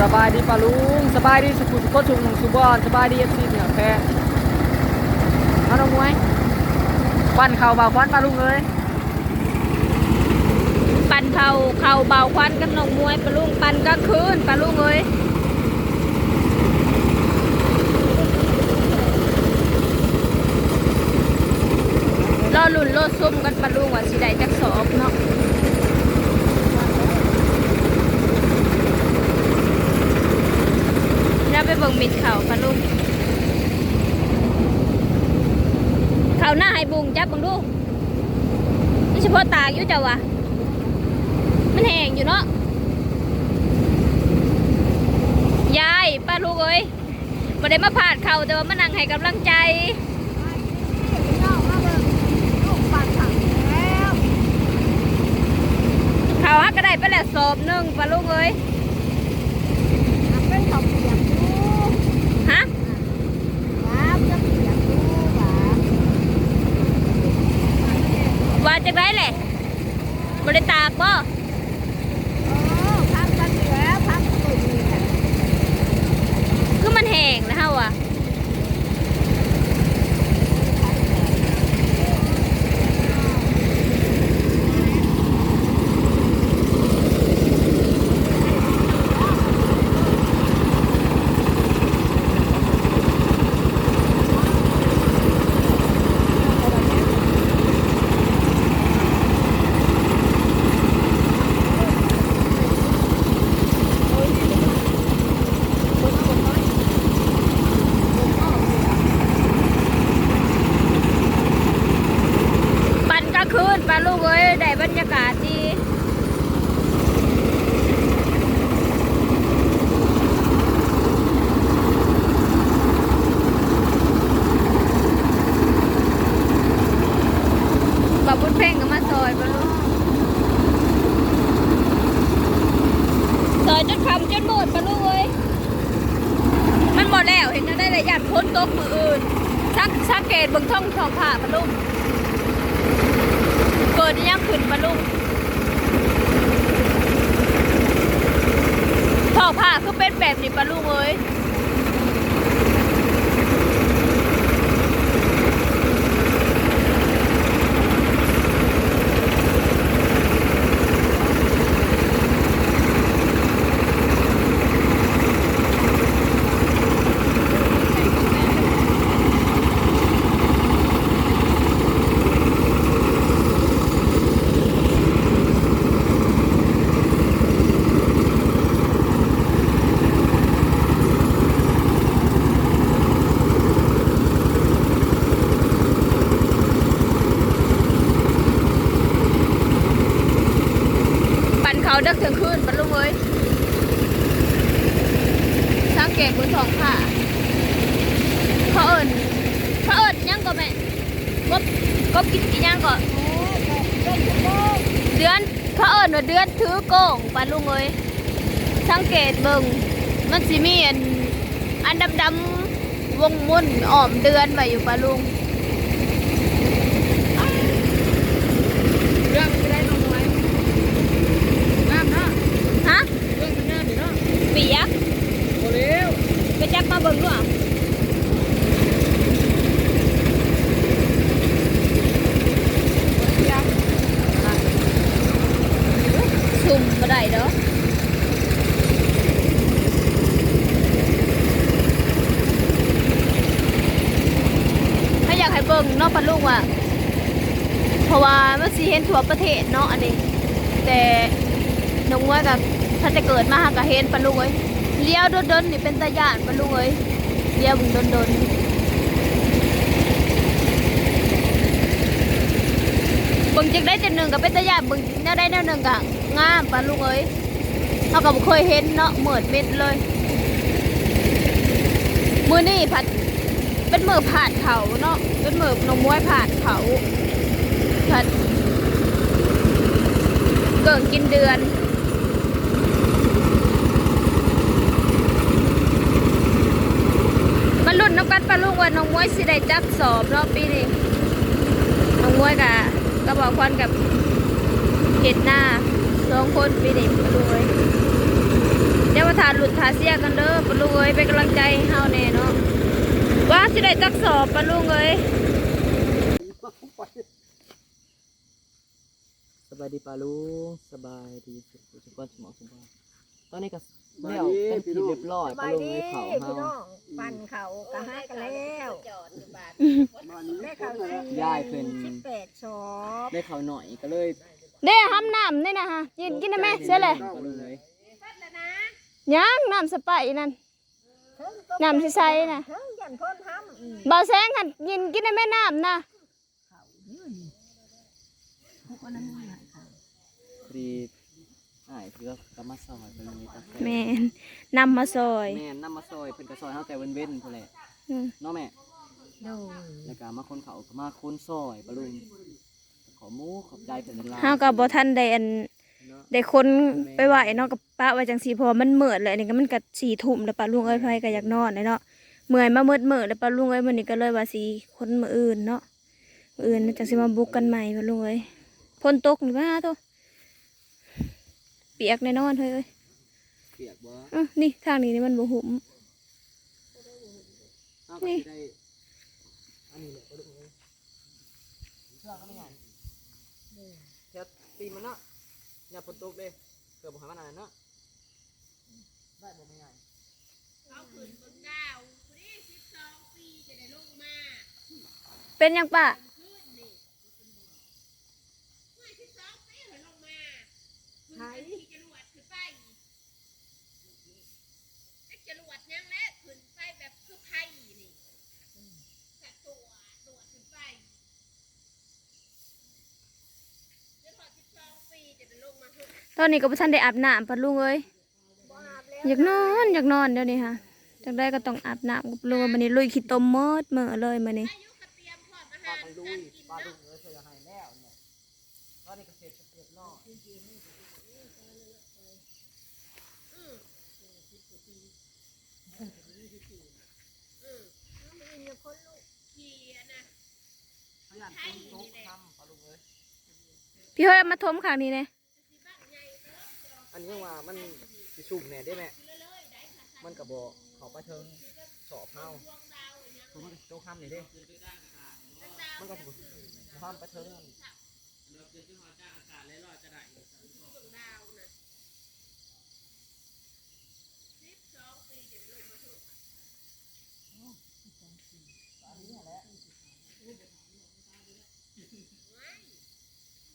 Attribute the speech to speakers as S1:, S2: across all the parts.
S1: สบายดีปะลุงสบายดีสุขุสุขชุมสุบอนสบายดีเอฟซีเหนือแพ้เอาน้องมวยปั้นเข่าเบาควันปะลุงเลย
S2: ปันเข่าเข่าเบาควันกับน้องมวยปะลุงปันก็คืนปะลุงเอ้ยรอลุ่นรอซุ่มกันปะลุงว่าสิได้จักสอบเนาะ เบิ่งมิดเข่าปะลุงเข่าหน้าให้บุงจับบังดูนี่เฉพาะตาอยู่จ้าวะมันแห้งอยู่เนาะยายป้าลูกเอ้ยบ่ได้มาพาดเขาแต่ว่ามานั่งให้กำลังใจเขาฮักก็ได้ไปแล้วสอบหนึ่งป้าลูกเอ้ยฮะว่า จากไรแหละบ่ได้ตากบ่คือมันแห้งนะเฮาอะ ปั่นก็คืนปลาลูกเอ้ยได้บรรยากาศดี บาบุญเพ่งก็มาซอยปลาลูกซอยจนคำจนหมดปลาลูกเอ้ย มันหมดแล้ว เห็นจะได้ระยะพ้นตกมืออื่นสักสังเกตเบิ่งท่องทองผ่าปลาลูกเกิดยังขึ้นปะลุงทองผ่าคือเป็นแบบนี้ปะลุงเอ้ยปั่นเขาเด็กถึงคืนปะลุงเอ้ยสัง เกตบนสองค่ะเขาเอิญเขาเอิญยังก็แม่กบกบกินกี่ย่างก็เดือนเขาเอิญว่าเดือนถือโก่งปะลุงเอ้ยสังเกตเบิ่งมันสิมีอันอันดำๆวงมุ่นอ้อมเดือนไว้อยู่ปะลุง
S1: เรื่องจะได้น้องมวยน้ำเนาะ
S2: ฮะ
S1: เรื่องมันงามอยู่เนาะ
S2: เปียก
S1: โอ้เร็ว
S2: ไปจับ มาเบิ่งด้วยซุ่มมาได้เด้อถ้าอยากให้เบิ่งเนาะปะลุงอะเพราะว่ามันสิเห็นทั่วประเทศเนาะอันนี้ แต่น้องว่ากับถ้าจะเกิดมาหากะเห็นปะลุงเอ้ย เลี้ยวโดนๆนี่เป็นตาย่านปะลุงเอ้ยเลี้ยวบึงโดนๆบิ่งจักได้จังหนึ่งกับเป็นตาย่านบิ่งแนวได้แนวหนึ่งกะงามปะลุงเอ้ยเขาก็บ่เคยเห็นเนาะเหมือดเม็ดเลยมือนี่ผัดเป็นมือผ่านเขาเนาะเป็นมือน้องมวยผ่านเขาผัดเกิ่งกินเดือน มาลุ้นน้ำกันปลาลูก ว่าน้องมวยสิได้จับสอบรอบปีนี้น้องมวยกับกระบอกควันกับเห็ดหน้าสองคนปีนี้ปลาลูกเลยเดี๋ยวมาทานหลุดทาเสียกันเด้อปะลุยเป็นกำลังใจเฮาแน่เนาะว่าสิได้จักสอบปะลุงเอ้ย
S1: สบายดีปาลุงสบายดีสุขสุขวันสมองสมบัติตอนนี้ก็ แล้ว
S3: ดี
S1: เป็น
S3: พี่
S1: ที่
S3: น้อง
S1: เรียบร้อย
S4: ส
S1: ปา
S4: บาย
S1: ลุง
S4: ดี
S1: ในเขา
S4: พี่
S1: เฮา
S4: น้องปั่นเขากะฮักกันแล้ว
S3: มานี้
S4: ได้
S3: ค
S4: เขา
S3: นละ
S4: สี่
S1: ยายเพิ่น
S4: สิบแปดชอบ
S1: ได้เขาหน่อยก็เลย
S2: เด้ห้ำน้ำนี่นะฮะยินกินได้ไหมเสียเลย
S1: ปาลุงเลย
S2: ยังน้ำสไปร์นั่น น้ำใสๆน่ะ
S4: เทิงยันพ้นทำอืม
S2: เบาแสงหันยินกินได้ไหมน้ำนะ
S4: พวกอันนั้นไม่ให้เขา
S1: พอดีอ้ายคือก็กำมาซอยปาลุงเลยตัด
S2: แม่นนำมาซอย
S1: แม่นำมาซอยเพิ่นก็ซอยเฮาแต่เว้นๆพุ่นแหละ
S2: อืม
S1: เนาะแม่
S4: โดย
S1: แล้วก็มาคนเขาก็มาคนซอยปาลุงขอหมูขอบใจเพิ่นหลายๆ
S2: เฮากับบ่ทันได้อัน
S1: เนาะ
S2: ได้คนไปไหวเนาะกับป้าไว้จังสีเพอมันมืดเลยอันนี้ก็มันก็สี่ทุ่มแล้วป้าลุงเอ้ยไผก็อยากนอนเลยเนาะเมื่อยมามืดมืดแล้วป้าลุงเอ้ยมื้อนี้ก็เลยว่าสิคนมื้ออื่นเนาะมื้ออื่นจังสิมาบุกกันใหม่ป้าลุงเอ้ยฝนตกนี่ว่าโต เปียกแน่นอนเฮ้ยเอ้ย
S1: เปียกบ่
S2: อื้อนี่ทางนี้นี่มันบ่หุ่ม
S1: เอาก็สิได้อันนี้แหละปาลุงเลยเชื่อก็ไม่ใหญ่เดี๋ยวตีมันเนาะอย่าฝนตกเด้เกือบบ่ให้มันอันนั้นเนาะได้บ่ไม่ใหญ่
S2: เป็นยังป้า
S4: ไทย
S5: จรวดยังแล้วขึ้นไปแบบคือไพ่นี่แต่ตัวตัวขึ้นไปจนพอสิบสองปีจะได้ลงมาหุบ
S2: ตอนนี้ก็บ่ทันได้อาบน้ำพัดลุงเอ้ย
S4: อ
S2: ยากนอนอยากนอนเดี๋ยวนี้ค่ะจากได้ก็ต้องอาบน้ำกับลุงมันนี้ลุยขี้ต้มมดเมื่อ
S5: เลยมันนี้
S1: พี่เฮ้
S2: ยมาทมขางนี้เนี่ย
S1: อันนี้ว่ามันสิชุ่มแน่ได้ไหมมันกระบอกเขาไปเทิงสอบเฮาคือมันโต๊ะทำนี่เด้มันก็ถูกทำไปเทิง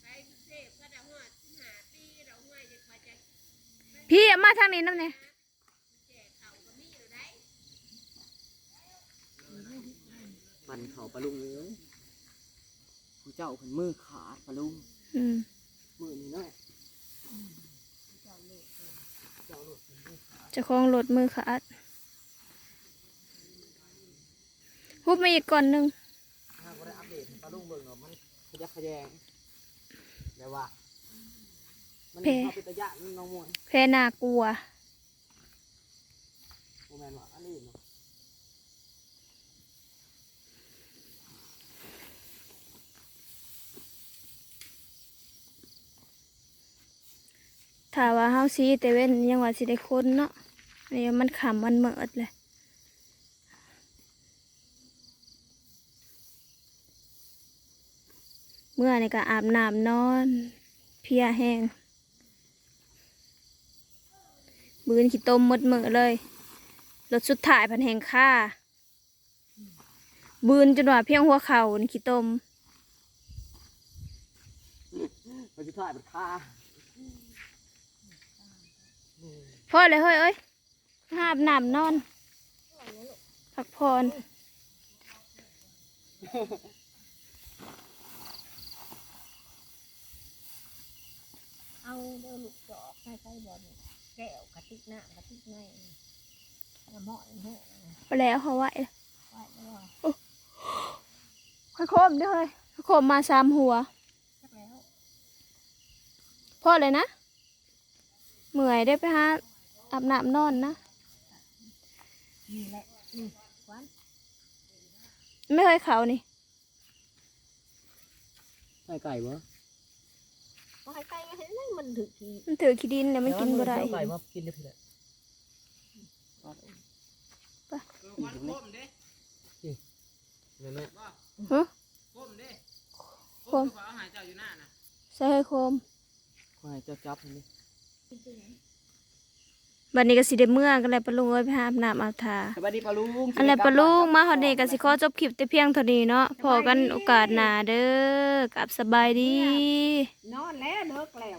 S5: ไปกรุงเทพก็ได้หอดสิบห้าปีเราห้วยจะมาจะ
S2: พี่เอามาทางนี้น้ำเนี่ย
S5: แจกเขาก็มีอยู่ได้
S1: ปั่นเขาปลาลุงเอ้ยผู้เจ้าคนมือขาดปลาลุง
S2: อืม
S1: มือนี่เนาะ
S2: เจะคล้าของรถมือขาดฮุบมาอีกก่อนหนึ่ง
S1: ถ้าก็ได้อัปเดตให้ปลาลุงเบิ่งเนาะมันขยักขยงแต่ว่า มันเอาเป็นตะยะมันน้องมวย
S2: แพนากลัว
S1: โมแมนว่าอันนี้เนาะ
S2: ถ้าว่าเฮาซีแต่เว้นยังว่าสิได้คนเนาะอันนี่มันขำมันเหมิดเลยเมื่อนี่ก็อาบน้ำนอน เพลียแห้ง บืนขี้ต้มมดมือเลยรถสุดท้ายพันแหงค่าบืนจนว่าเพียงหัวเข่านี่ขี้ต้ม
S1: มันจะถ่ายเป็นค่า
S2: พ่อเลยเฮ้ยเอ้ยหาบน้ำนอน พักผ่อน
S4: เอาเดินลูกจอกใส่ใส่บอล แก้วกระติกน้ำกระติกในน้ำหม้อน้ำแห้ง
S2: ไปแล้วเขาไหว
S4: ไว้แล้วว่า
S2: ค่อยโคมเด้อเฮ้ยค่อยโคมมาสามหัว
S4: จักแล้ว
S2: พ่อเลยนะเมื่อยได้ไปหาอาบน้ำนอนนะ
S4: นี่แหละนี่หวาน
S2: ไม่เคยเขานี่
S1: ไก่ไก่บ่
S4: มาให้ไก่ก็เห็นเลยมันถึกที
S2: มันถือขี้ดินเนี่ยมันกินบ่ได้
S1: ไก่มากินได้พี่แหละแม่แม่
S2: ฮะ
S6: โคมเด้
S2: โคม
S6: ขออาหารเจ้าอยู่หน้านะ
S2: ใส่ให้โคม
S1: ขอให้เจ้าจับให้นี่
S2: บัดนี้ก็สิได้เมื่อกันแล้วปะลุงเอ้ยไปหาอาบน้ำอาบทา
S1: สวัสดีปลาลุง
S2: อันแหละปะลุงมาฮอดนี้ก็สิขอจบคลิปแต่เพียงเท่านี้เนาะพอกันโอกาสหน้าเด้อกับสบายดี
S4: นอนแล้วเลิกแล้ว